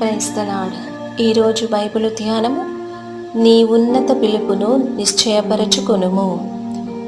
క్రైస్తలాడ్ ఈరోజు బైబిల్ ధ్యానము. నీ ఉన్నత పిలుపును నిశ్చయపరచుకొనుము.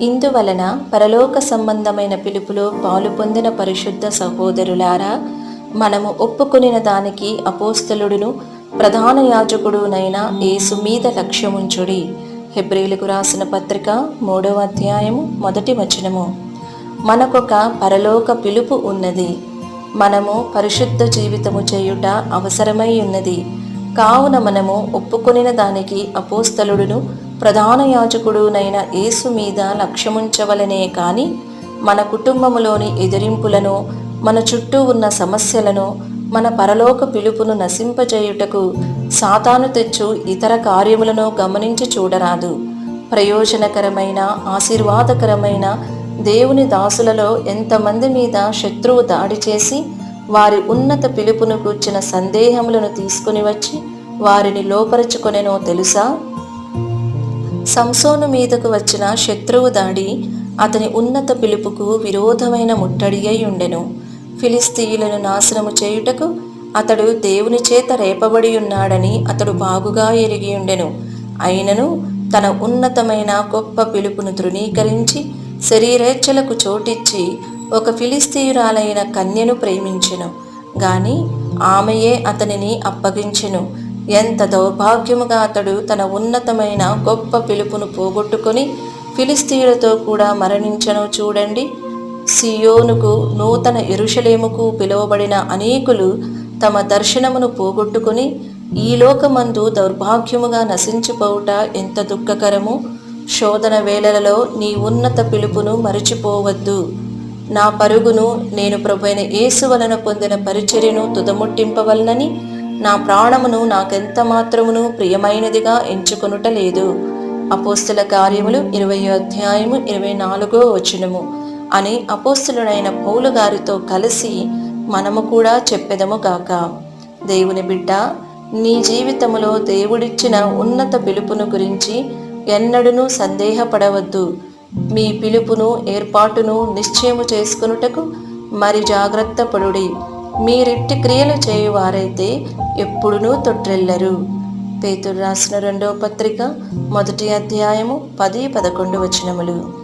ఇందువలన పరలోక సంబంధమైన పిలుపులో పాలు పొందిన పరిశుద్ధ సహోదరులారా మనము ఒప్పుకొనిన దానికి అపోస్తలుడును ప్రధాన యాజకుడునైన యేసు మీద లక్ష్యముంచుడి. హెబ్రిలకు రాసిన పత్రిక మూడవ అధ్యాయము మొదటి వచనము. మనకొక పరలోక పిలుపు ఉన్నది. మనము పరిశుద్ధ జీవితము చేయుట అవసరమై ఉన్నది. కావున మనము ఒప్పుకొనిన దానికి అపోస్తలుడును ప్రధాన యాజకుడునైన యేసు మీద లక్ష్యముంచవలనే కాని మన కుటుంబములోని ఎదిరింపులను మన చుట్టూ ఉన్న సమస్యలను మన పరలోక పిలుపును నశింపజేయుటకు సాతాను తెచ్చు ఇతర కార్యములను గమనించి చూడరాదు. ప్రయోజనకరమైన ఆశీర్వాదకరమైన దేవుని దాసులలో ఎంతమంది మీద శత్రువు దాడి చేసి వారి ఉన్నత పిలుపును కూర్చిన సందేహములను తీసుకుని వచ్చి వారిని లోపరుచుకొనెనో తెలుసా? సంసోను మీదకు వచ్చిన శత్రువు దాడి అతని ఉన్నత పిలుపుకు విరోధమైన ముట్టడి అయి ఉండెను. ఫిలిస్తీయులను నాశనము చేయుటకు అతడు దేవుని చేత రేపబడి ఉన్నాడని అతడు బాగుగా ఎరిగి ఉండెను. అయినను తన ఉన్నతమైన గొప్ప పిలుపును తృణీకరించి శరీరేచ్ఛలకు చోటిచ్చి ఒక ఫిలిస్తీయురాలైన కన్యను ప్రేమించెను. గాని ఆమెయే అతనిని అప్పగించెను. ఎంత దౌర్భాగ్యముగా అతడు తన ఉన్నతమైన గొప్ప పిలుపును పోగొట్టుకొని ఫిలిస్తీయులతో కూడా మరణించను చూడండి. సియోనుకు నూతన ఎరుషలేముకు పిలువబడిన అనేకులు తమ దర్శనమును పోగొట్టుకుని ఈ లోకమందు దౌర్భాగ్యముగా నశించిపోవుట ఎంత దుఃఖకరము? శోధన వేళలలో నీ ఉన్నత పిలుపును మరచిపోవద్దు. నా పరుగును నేను ప్రభుైన యేసు వలన పొందిన పరిచర్యను తుదముట్టింపవలనని నా ప్రాణమును నాకెంత మాత్రమును ప్రియమైనదిగా ఎంచుకొనుట లేదు. అపోస్తుల కార్యములు ఇరవై అధ్యాయము ఇరవై నాలుగో వచనము. అని అపోస్తులుడైన పౌలు గారితో కలిసి మనము కూడా చెప్పెదము గాక. దేవుని బిడ్డ నీ జీవితములో దేవుడిచ్చిన ఉన్నత పిలుపును గురించి ఎన్నడూనూ సందేహపడవద్దు. మీ పిలుపును ఏర్పాటును నిశ్చయము చేసుకునుటకు మరి జాగ్రత్త పడుడి. మీరిట్టి క్రియలు చేయువారైతే ఎప్పుడునూ తొట్రెల్లరు. పేతురు రాసిన రెండవ పత్రిక మొదటి అధ్యాయము పది పదకొండు వచనములు.